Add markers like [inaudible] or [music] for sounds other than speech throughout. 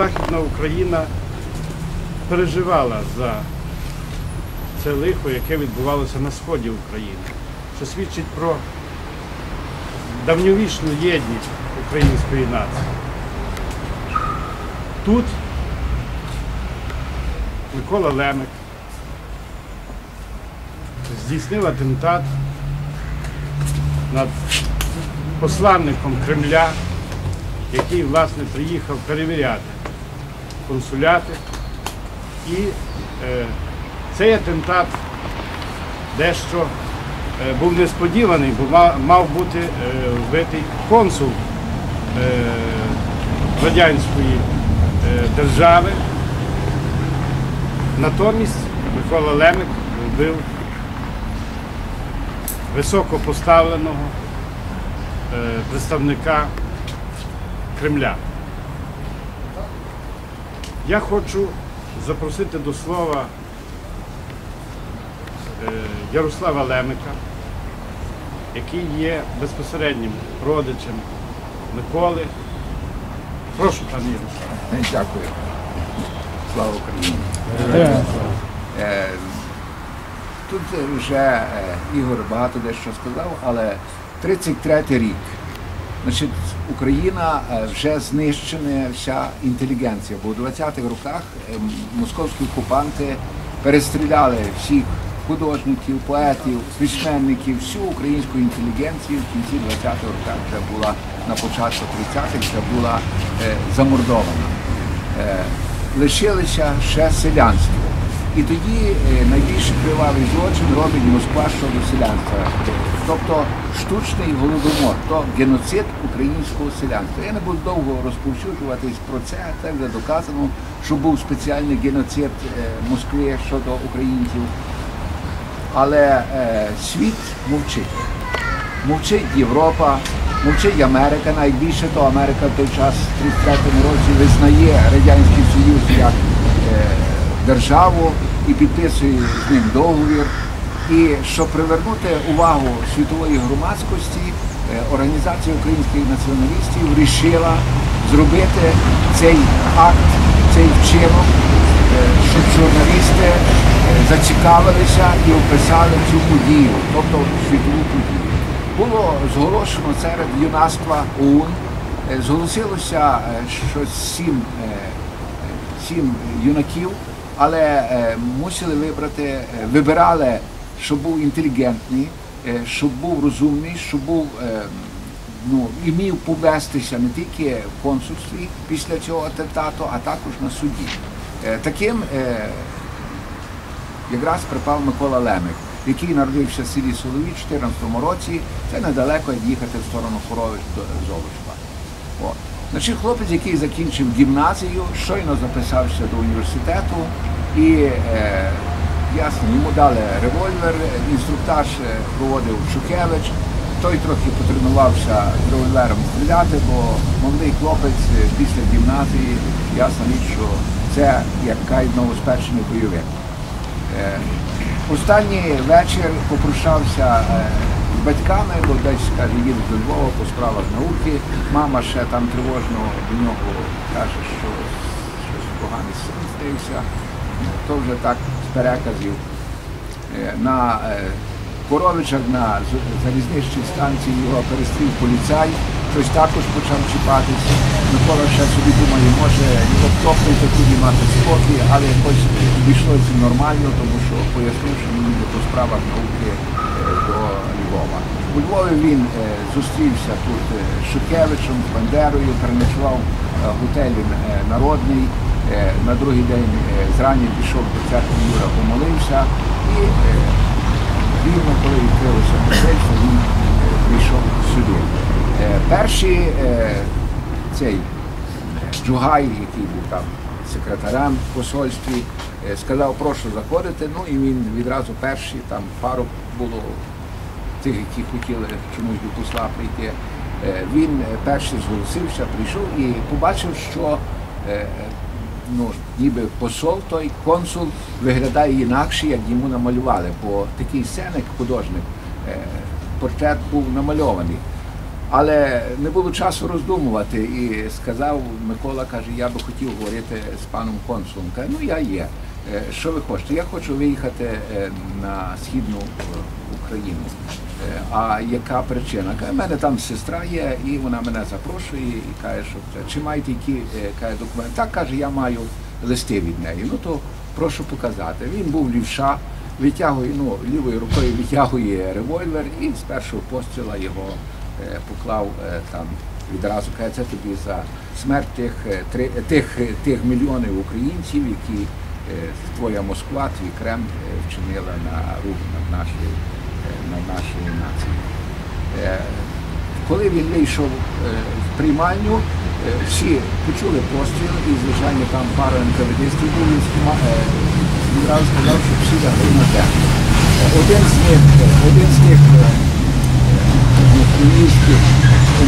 Західна Україна переживала за це лихо, яке відбувалося на сході України, що свідчить про давньовічну єдність української нації. Тут Микола Лемик здійснив атентат над посланником Кремля, який, власне, приїхав перевіряти консуляти. І е, цей атентат дещо е, був несподіваний, бо ма- мав бути е, вбитий консул е, радянської е, держави. Натомість Микола Лемик вбив високопоставленого е, представника Кремля. Я хочу запросити до слова е, Ярослава Лемика, який є безпосереднім родичем Миколи. Прошу, пане Ярославе. Дякую. Слава Україні. Е, Тут вже е, Ігор багато дещо сказав, але 33-й рік. Значить, Україна е, вже знищена вся інтелігенція, бо у 20-х роках е, московські окупанти перестріляли всіх художників, поетів, письменників, всю українську інтелігенцію в кінці 20-х роках вже була на початку 30-х вже була е, замордована. Е, лишилося ще селянство. І тоді е, найбільш кривавий злочин робить Москва щодо селянства. Тобто штучний голодомор, то геноцид українського селянства. Я не буду довго розповсюджуватись про це, це вже доказано, що був спеціальний геноцид е, Москви щодо українців. Але е, світ мовчить. Мовчить Європа, мовчить Америка. Найбільше то Америка в той час, в 33-му році, визнає Радянський Союз як е, державу і підписує з ним договір. І щоб привернути увагу світової громадськості, е, Організація українських націоналістів вирішила зробити цей акт, цей вчинок, е, щоб журналісти е, зацікавилися і описали цю подію, тобто світову подію. Було зголошено серед юнацтва ОУН, зголосилося щось сім, сім юнаків, але мусили вибрати, вибирали, щоб був інтелігентний, е, щоб був розумний, щоб був е, ну, і міг повестися не тільки в консульстві після цього атентату, а також на суді. Е, Таким якраз припав Микола Лемик, який народився в селі Солові в 14 році. Це недалеко як їхати в сторону Хорович до. Значить, хлопець, який закінчив гімназію, щойно записався до університету і ясно, йому дали револьвер, інструктаж е, проводив Шухевич. Той трохи потренувався з револьвером стріляти, бо молодий хлопець е, після гімназії, ясна річ, що це як новоспечений бойовик. Е, Останній вечір попрощався з батьками, бо десь каже, їде до Львова по справах науки. Мама ще там тривожно до нього каже, що щось поганий сон снився. То вже так з переказів. Е, На е, Коровичах на залізничній станції його перестрів поліцай, щось також почав чіпатись. Микола ще собі думає, може його втопнути туди мати спокій, але якось обійшлося нормально, тому що пояснив, що він їде по справах науки е, до Львова. У Львові він зустрівся тут з Шухевичем, з Бандерою, переночував готелі Народний. Е, На другий день е, зрані пішов до церкви Юра, помолився і е, рівно коли відкрилося посольство, він прийшов сюди. Перший цей Джугай, який був там секретарем в посольстві, сказав, прошу заходити. Ну і він відразу перший, там пару було тих, які хотіли чомусь до посла прийти. Він перший зголосився, прийшов і побачив, що ну, ніби посол той консул виглядає інакше, як йому намалювали, бо такий сценик, художник, е, портрет був намальований. Але не було часу роздумувати. І сказав Микола, каже, я би хотів говорити з паном консулом. Каже, ну я є. Е, Що ви хочете? Я хочу виїхати е, на східну Україну. Е, А яка причина? Каже, в мене там сестра є, і вона мене запрошує і каже, що. Чи маєте які е, каже, документи? Так каже, я маю листи від неї. Ну то прошу показати. Він був лівша, витягує, ну, лівою рукою витягує револьвер і з першого постріла його е, поклав там відразу каже, це тобі за смерть тих, тих, е, тих мільйонів українців, які твоя Москва, твій Кремль вчинила на рух над нашою, над нашою нацією. Е, Коли він вийшов е, в приймальню, е, всі почули постріл, і, звичайно, там пара НКВДистів були, відразу сказав, що всі лягли на землю. Е, Один з них, один з них українських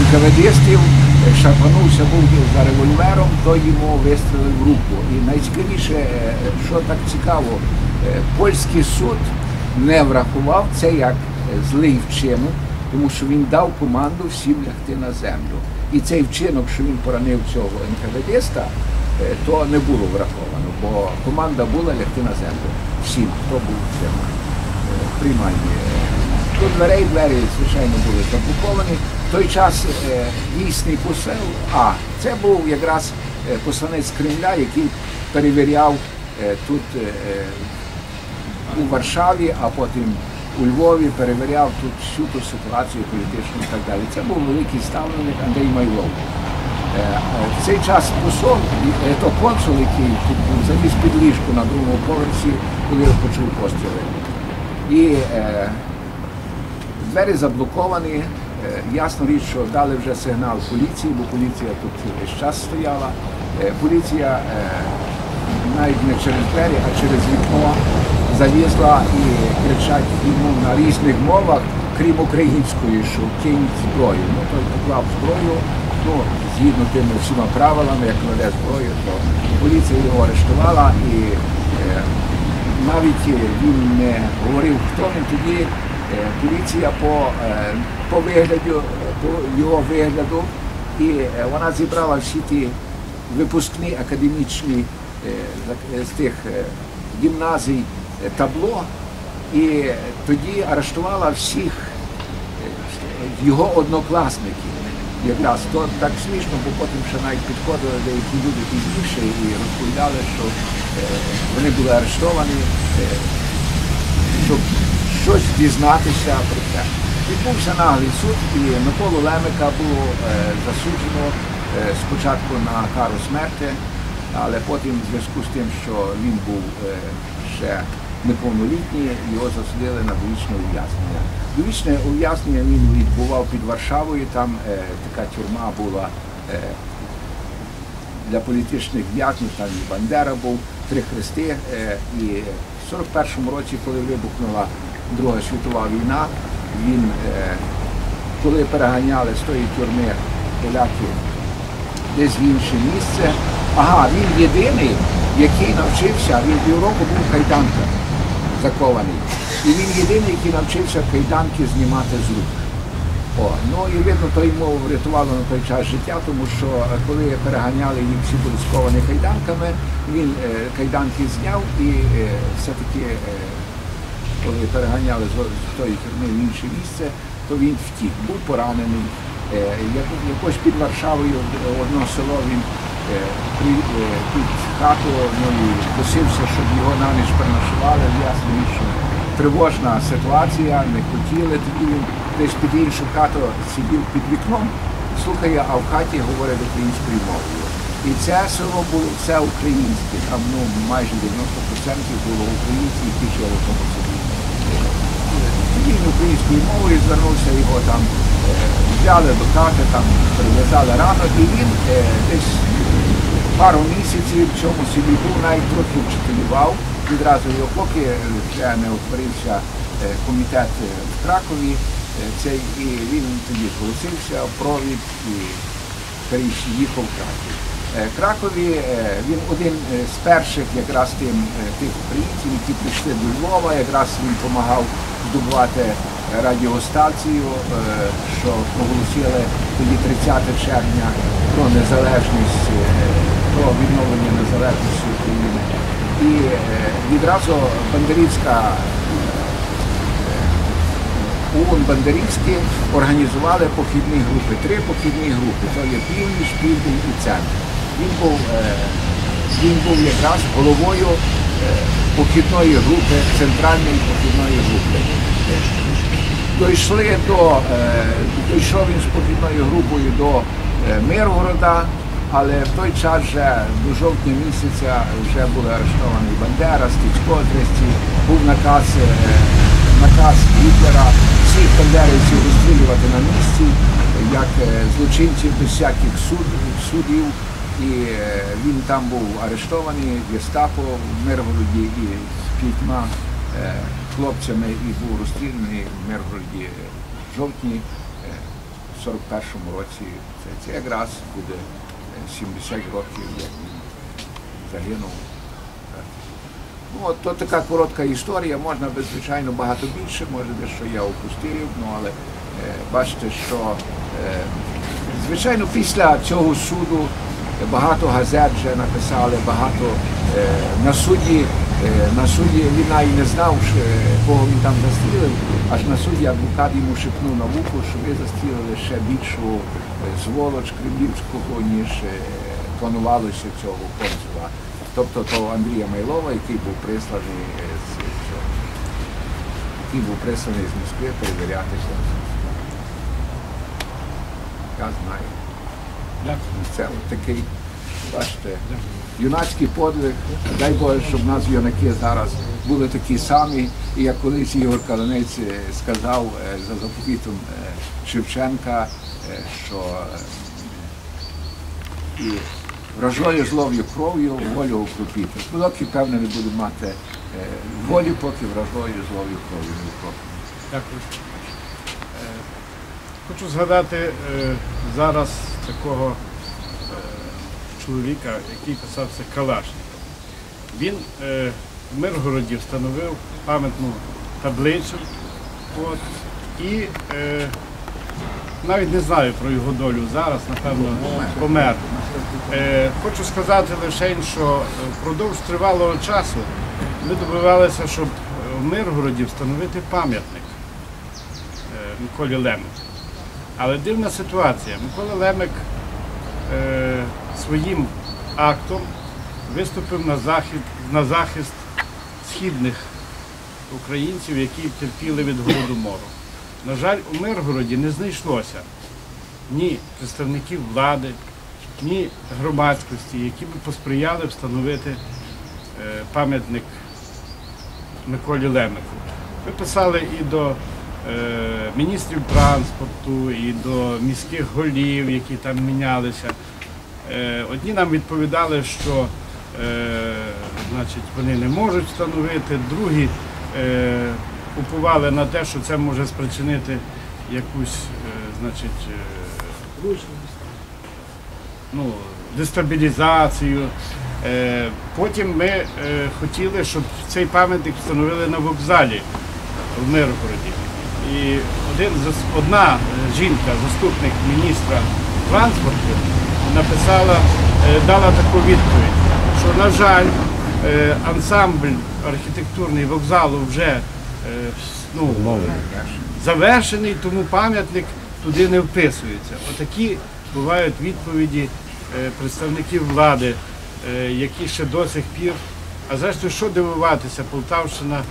НКВДистів е, шарпанувся був за револьвером, то йому вистрелив в руку. І найцікавіше, що так цікаво, польський суд не врахував це як е, злий вчинок, тому що він дав команду всім лягти на землю. І цей вчинок, що він поранив цього НКВДиста, е, то не було враховано, бо команда була лягти на землю. Всім, хто був в цьому е, приймальні. До дверей двері, звичайно, були заблоковані. В той час дійсний посел, а це був якраз посланець Кремля, який перевіряв тут у Варшаві, а потім у Львові перевіряв тут всю ту ситуацію політичну і так далі. Це був великий ставленик Андрій Майлов. Е, В цей час посол, е, то консул, який тут був, заліз під ліжку на другому поверсі, коли почув постріли. І е, двері заблоковані. Е, Ясно річ, що дали вже сигнал поліції, бо поліція тут весь час стояла. Поліція навіть не через двері, а через вікно залізла і кричать йому на різних мовах, крім української, що кинь зброю. Ну той поклав зброю. Ну, згідно тими всіма правилами, як кладе зброю, то поліція його арештувала і е, навіть е, він не говорив, хто він тоді. е, Поліція по, е, по вигляду, по його вигляду, і вона зібрала всі ті випускні академічні з тих гімназій табло, і тоді арештувала всіх е, його однокласників. Якраз то так смішно, бо потім ще навіть підходили деякі люди пізніше і розповідали, що е, вони були арештовані, е, щоб щось дізнатися про це. Відбувся наглий суд, і Миколу Лемика було засуджено спочатку на кару смерти, але потім в зв'язку з тим, що він був ще неповнолітній, його засудили на довічне ув'язнення. Довічне ув'язнення він відбував під Варшавою, там е, така тюрма була е, для політичних в'язнів, там і Бандера був, три хрести. е, І в 41-му році, коли вибухнула Друга світова війна, він, е, коли переганяли з тої тюрми поляків десь в інше місце, ага, він єдиний, який навчився, він півроку був в кайданках закований. І він єдиний, який навчився кайданки знімати з рук. О, ну і видно, то йому врятувало на той час життя, тому що е, коли переганяли їх всі були сковані кайданками, він е, кайданки зняв і е, все-таки, е, коли переганяли з, з тої тюрми в інше місце, то він втік, був поранений. Е, як- якось під Варшавою одно село він під хату ну, і просився, щоб його на ніч переношували. Ясно, що тривожна ситуація, не хотіли. Тоді він десь під іншу хату сидів під вікном, слухає, а в хаті говорить українською мовою. І це село було все українське, там ну, майже 90% було українців, які жили в тому селі. Тоді він українською мовою звернувся, його там е, взяли до хати, там прив'язали рано, і він е, десь пару місяців в цьому був, навіть трохи вчителював. Відразу його, поки е, ще не утворився е, комітет е, в Кракові, цей, і він тоді зголосився, провід і переїхав в Краків. Кракові він один з перших якраз тим, тих українців, які прийшли до Львова, якраз він допомагав здобувати радіостанцію, що проголосили тоді 30 червня про незалежність, про відновлення незалежності України. І е, відразу Бандерівська ООН Бандерівські організували похідні групи, три похідні групи. Це є північ, південь і центр. Він був, е, він був якраз головою е, похідної групи, центральної похідної групи. Дійшли до, е, дійшов він з похідною групою до е, Миргорода, але в той час вже до жовтня місяця вже були арештовані Бандера, Стічко Тресті, був наказ, е, наказ Гітлера всіх бандерівців розстрілювати на місці, як е, злочинців без всяких суд, судів. І е, він там був арештований, гестапо в Миргороді і з п'ятьма хлопцями і був розстріляний в Миргороді в жовтні е, в 41-му році. Це, це якраз буде е, 70 років, як він загинув. Ну, от то така коротка історія, можна звичайно, багато більше, може дещо я опустив, ну але е, бачите, що е, звичайно після цього суду багато газет вже написали, багато е, на суді, на суді він навіть не знав, що, кого він там застрілив, аж на суді адвокат йому шепнув на вухо, що ви застрілили ще більшу сволоч кремлівського, ніж планувалося цього консула. Тобто того Андрія Майлова, який був присланий з цього, який був присланий з Москви перевірятися. Я знаю. Це от такий, бачите, юнацький подвиг. Дай Боже, щоб нас юнаки зараз були такі самі. І як колись Ігор Калинець е, сказав е, за заповітом е, Шевченка, що і вражою злов'ю кров'ю волю укропіти. Доки, певно, не будемо мати волі, поки вражою злов'ю кров'ю не укропимо. Дякую. Хочу згадати зараз такого чоловіка, який писався Калашников. Він е, в Миргороді встановив пам'ятну таблицю. От, і е, навіть не знаю про його долю зараз, напевно, помер. Е, хочу сказати лише, що впродовж тривалого часу ми добивалися, щоб в Миргороді встановити пам'ятник е, Миколі Лемику. Але дивна ситуація. Микола Лемик своїм актом виступив на, захід, на захист східних українців, які терпіли від голодомору. На жаль, у Миргороді не знайшлося ні представників влади, ні громадськості, які б посприяли встановити е, пам'ятник Миколі Лемику. Ми писали і до е, міністрів транспорту, і до міських голів, які там мінялися. Е, одні нам відповідали, що е, значить, вони не можуть встановити, другі е, уповали на те, що це може спричинити якусь е, значить, е, ну, дестабілізацію. Е, Потім ми е, хотіли, щоб цей пам'ятник встановили на вокзалі в Миргороді. І один, одна е, жінка, заступник міністра транспорту, написала, е, дала таку відповідь, що, на жаль, е, ансамбль архітектурний вокзалу вже ну, завершений, тому пам'ятник туди не вписується. Отакі бувають відповіді представників влади, які ще до сих пір. А зрештою, що дивуватися, Полтавщина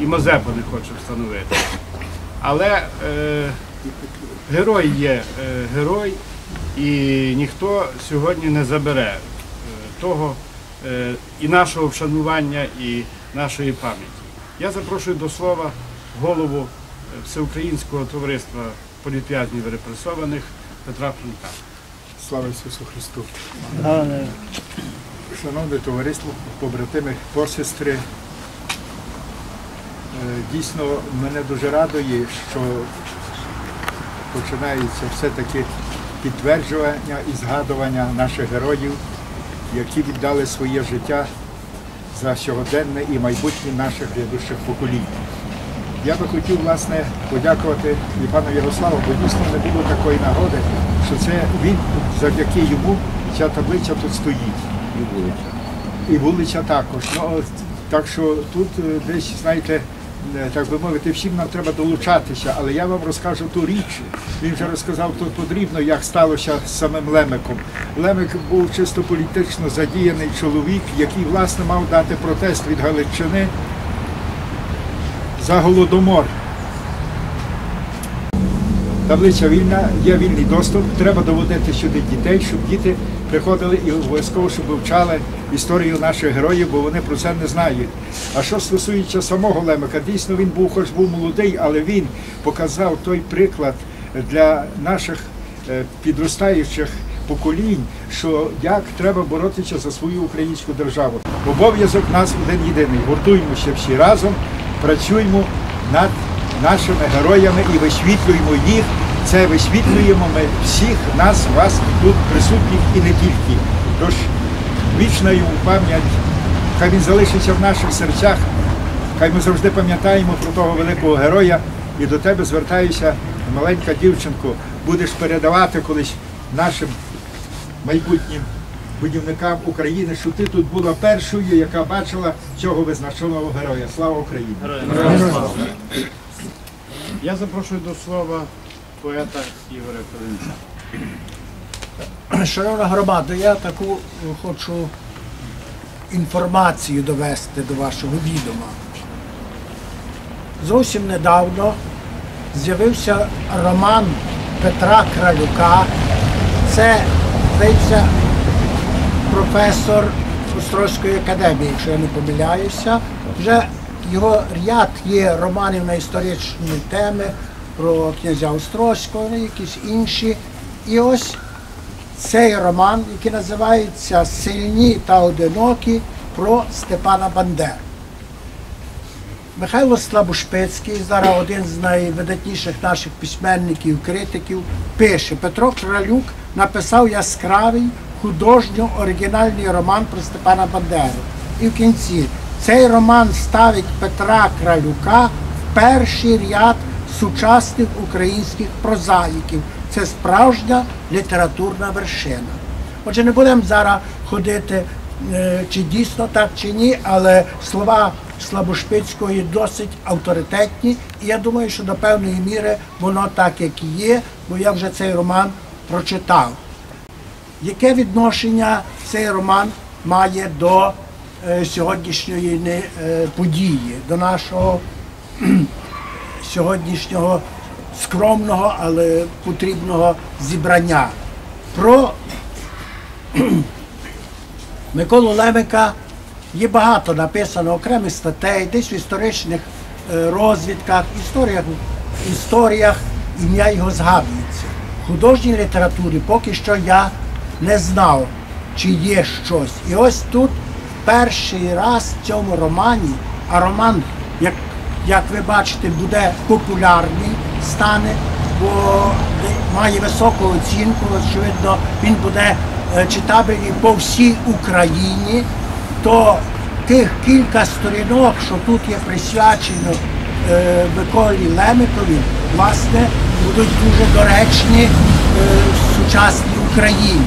і Мазепу не хоче встановити. Але е, герой є е, герой, і ніхто сьогодні не забере е, того е, і нашого вшанування, і нашої пам'яті. Я запрошую до слова голову е, Всеукраїнського товариства політв'язнів репресованих Петра Франка. Слава Ісусу Христу! Шановне товариство, побратими, посестри, дійсно мене дуже радує, що починається все-таки підтверджування і згадування наших героїв, які віддали своє життя за сьогоденне і майбутнє наших грядущих поколінь. Я би хотів власне подякувати і пану Ярославу, бо дійсно не було такої нагоди, що це він завдяки йому ця таблиця тут стоїть. І вулиця. І вулиця також. Ну, так що тут е, десь, знаєте, е, так би мовити, всім нам треба долучатися, але я вам розкажу ту річ. Він вже розказав тут подрібно, як сталося з самим Лемиком. Лемик був чисто політично задіяний чоловік, який власне мав дати протест від Галичини за голодомор. Таблиця вільна, є вільний доступ. Треба доводити сюди дітей, щоб діти приходили і обов'язково, щоб вивчали історію наших героїв, бо вони про це не знають. А що стосується самого Лемика, дійсно він був, хоч був молодий, але він показав той приклад для наших е, підростаючих поколінь, що як треба боротися за свою українську державу. Обов'язок нас один єдиний. Гуртуємося всі разом, працюємо над нашими героями і висвітлюємо їх. Це висвітлюємо ми всіх нас, вас тут присутніх і не тільки. Тож вічна йому пам'ять, хай він залишиться в наших серцях, хай ми завжди пам'ятаємо про того великого героя. І до тебе звертаюся, маленька дівчинко, будеш передавати колись нашим майбутнім будівникам України, що ти тут була першою, яка бачила цього визначеного героя. Слава Україні! Я запрошую до слова поета Ігоря Пилинця. Шановна громада, я таку е, хочу інформацію довести до вашого відома. Зовсім недавно з'явився роман Петра Кралюка. Це, здається, професор Острозької академії, якщо я не помиляюся. Вже його ряд є романів на історичні теми про князя Острозького, ну, якісь інші. І ось цей роман, який називається Сильні та одинокі про Степана Бандеру. Михайло Слабошпицький, зараз один з найвидатніших наших письменників, критиків, пише, Петро Кралюк написав яскравий художньо-оригінальний роман про Степана Бандеру. І в кінці цей роман ставить Петра Кралюка в перший ряд сучасних українських прозаїків. Це справжня літературна вершина. Отже, не будемо зараз ходити, е, чи дійсно так, чи ні, але слова Слабошпицького є досить авторитетні, і я думаю, що до певної міри воно так, як і є, бо я вже цей роман прочитав. Яке відношення цей роман має до е, сьогоднішньої е, події, до нашого сьогоднішнього скромного, але потрібного зібрання? Про [clears throat] Миколу Лемика є багато написано окремих статей, десь в історичних е, розвідках, історіях, історіях ім'я його згадується. В художній літературі поки що я не знав, чи є щось. І ось тут перший раз в цьому романі, а роман, як, як ви бачите, буде популярний, стане, бо має високу оцінку, очевидно, він буде е, читабельний по всій Україні, то тих кілька сторінок, що тут є присвячено е, Миколі Лемикові, власне, будуть дуже доречні е, в сучасній Україні.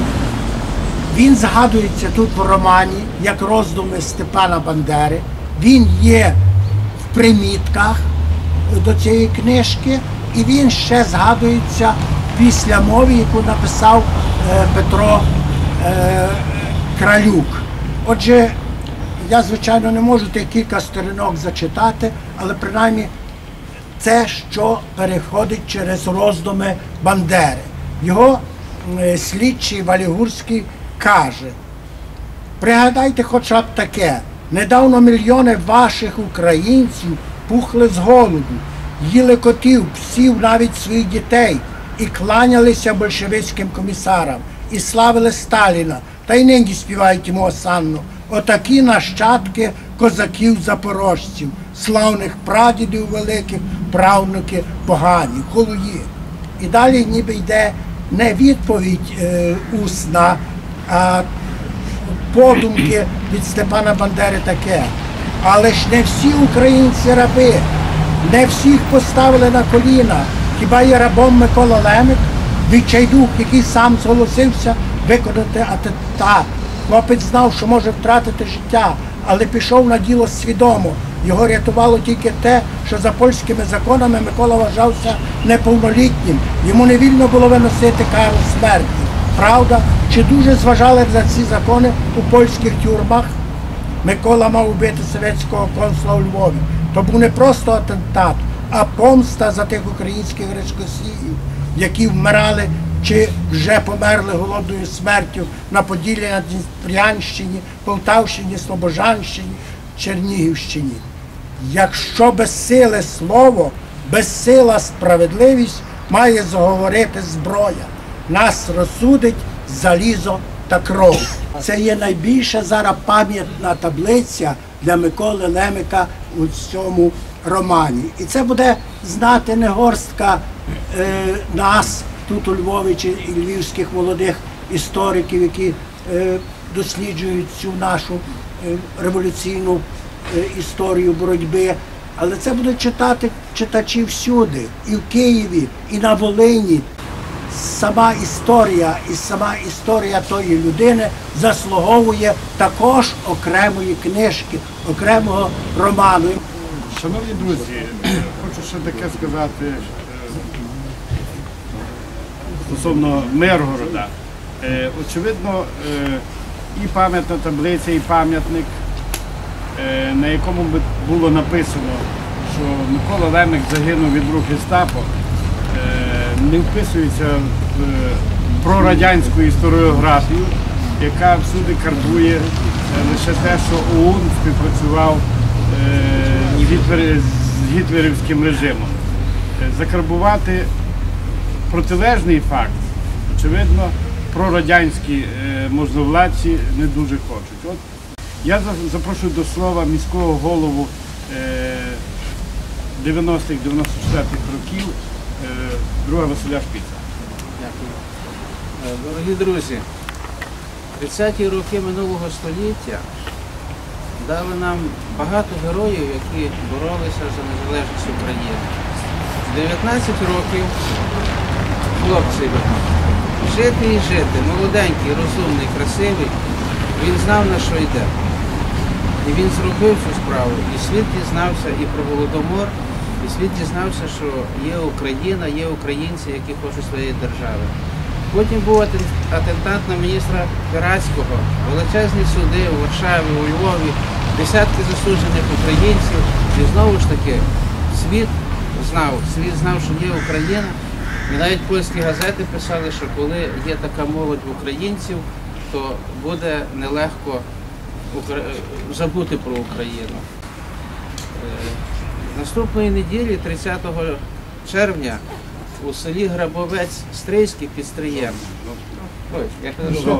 Він згадується тут в романі як роздуми Степана Бандери. Він є примітках до цієї книжки, і він ще згадується після мови, яку написав е, Петро е, Кралюк. Отже, я, звичайно, не можу тих кілька сторінок зачитати, але принаймні це, що переходить через роздуми Бандери. Його е, слідчий Валігурський каже, пригадайте хоча б таке, недавно мільйони ваших українців пухли з голоду, їли котів, псів, навіть своїх дітей, і кланялися большевицьким комісарам, і славили Сталіна, та й нині співають йому осанну. Отакі нащадки козаків-запорожців, славних прадідів великих, правнуки погані, холуї. І далі ніби йде не відповідь е, усна, а подумки від Степана Бандери таке. Але ж не всі українці раби. Не всіх поставили на коліна. Хіба є рабом Микола Лемик, відчайдух, який сам зголосився виконати атентат. Хлопець знав, що може втратити життя, але пішов на діло свідомо. Його рятувало тільки те, що за польськими законами Микола вважався неповнолітнім. Йому не вільно було виносити кару смерті. Правда, чи дуже зважали за ці закони у польських тюрмах? Микола мав убити совєтського консула у Львові. То був не просто атентат, а помста за тих українських речкосіїв, які вмирали чи вже померли голодною смертю на Поділлі на Дніпрянщині, Полтавщині, Слобожанщині, Чернігівщині. Якщо безсиле слово, безсила справедливість має заговорити зброя. Нас розсудить залізо та кров. Це є найбільша зараз пам'ятна таблиця для Миколи Лемика у цьому романі. І це буде знати не горстка е, нас тут у Львові чи львівських молодих істориків, які е, досліджують цю нашу е, революційну е, історію боротьби. Але це будуть читати читачі всюди, і в Києві, і на Волині. Сама історія і сама історія тої людини заслуговує також окремої книжки, окремого роману. Шановні друзі, хочу ще таке сказати е, стосовно Миргорода. Е, Очевидно, е, і пам'ятна таблиця, і пам'ятник, на якому було написано, що Микола Лемик загинув від рук гестапо, не вписується в е, прорадянську історіографію, яка всюди карбує е, лише те, що ОУН співпрацював е, з гітлер- з гітлерівським режимом. Закарбувати протилежний факт, очевидно, прорадянські можновладці не дуже хочуть. От я запрошую до слова міського голову е, 90-х, 94-х років друга Василя Шпіца. Дякую. Е, Дорогі друзі, 30-ті роки минулого століття дали нам багато героїв, які боролися за незалежність України. 19 років хлопці жити і жити, молоденький, розумний, красивий, він знав на що йде. І він зробив цю справу. І світ дізнався і про Голодомор, і світ дізнався, що є Україна, є українці, які хочуть своєї держави. Потім був атентат на міністра Пиратського, величезні суди у Варшаві, у Львові, десятки засуджених українців. І знову ж таки, світ знав, світ знав, що є Україна. І навіть польські газети писали, що коли є така молодь в українців, то буде нелегко забути про Україну. Наступної неділі, 30 червня, у селі Грабовець Стрийський під Стриєм. Ой, я кажу,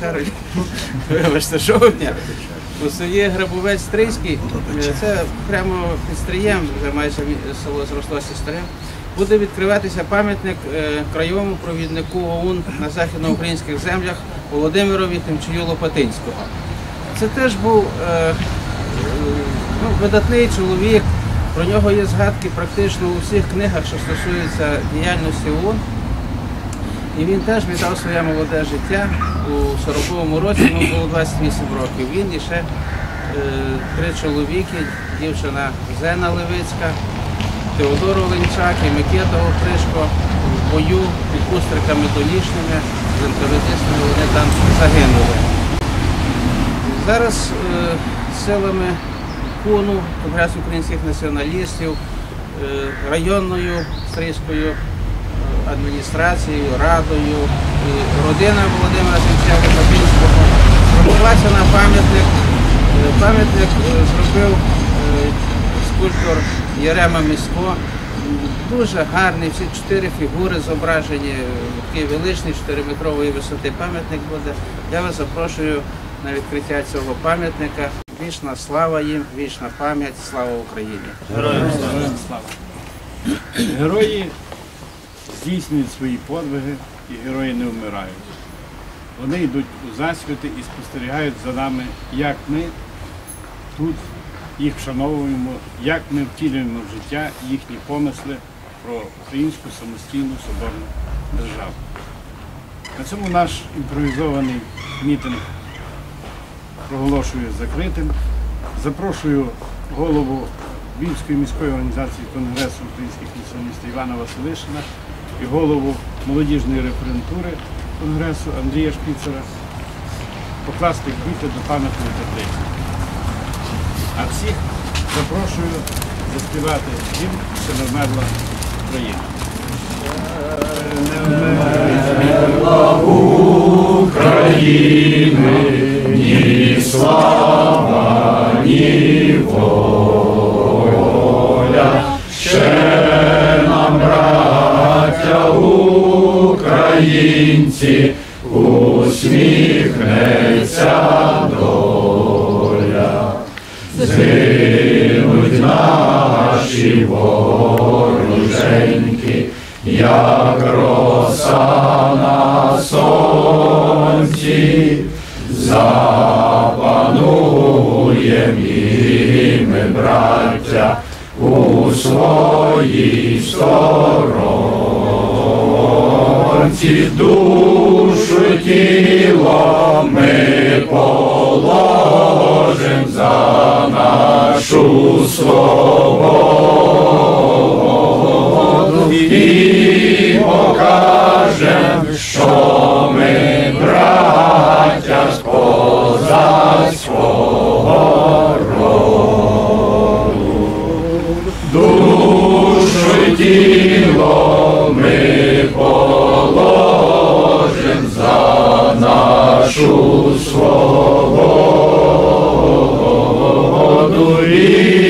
червня. Вибачте, жовтня. У селі Грабовець Стрийський, е, це прямо під Стрієм, вже майже село зрослося старим. Буде відкриватися пам'ятник е, краєвому провіднику ОУН на західноукраїнських землях Володимирові Тимчую Лопатинського. Це теж був е, ну, видатний чоловік. Про нього є згадки практично у всіх книгах, що стосуються діяльності ОУН. І він теж віддав своє молоде життя у 40-му році, йому було 28 років. Він і ще е, три чоловіки, дівчина Зена Левицька, Теодор Оленчак і Микита Опришко в бою під кустриками долішними, з інтернетистами вони там загинули. Зараз е, силами КУНу, Конгресу українських націоналістів, е, районною стрийською е, адміністрацією, радою і родина Володимира Сенченка Бабінського зробилася на пам'ятник. Е, Пам'ятник зробив скульптор Єрема Місько. Дуже гарний, всі чотири фігури зображені, такий величний 4-метрової висоти пам'ятник буде. Я вас запрошую на відкриття цього пам'ятника. Вічна слава їм, вічна пам'ять, слава Україні! Героям слава. Герої здійснюють свої подвиги і герої не вмирають. Вони йдуть у засвіти і спостерігають за нами, як ми тут їх вшановуємо, як ми втілюємо в життя їхні помисли про українську самостійну соборну державу. На цьому наш імпровізований мітинг проголошую закритим. Запрошую голову Львівської міської організації Конгресу українських націоналістів Івана Василишина і голову молодіжної референтури Конгресу Андрія Шпіцера покласти квіти до пам'ятної таблиці. А всіх запрошую заспівати гімн «Ще не вмерла Україна слава, ні воля, ще нам, українці, усміхнеться доля, згинуть наші вороженьки, як роса на сонці. Za браття, у своїй сторонці душу тіло ми положим за нашу свободу. Našu slobodu i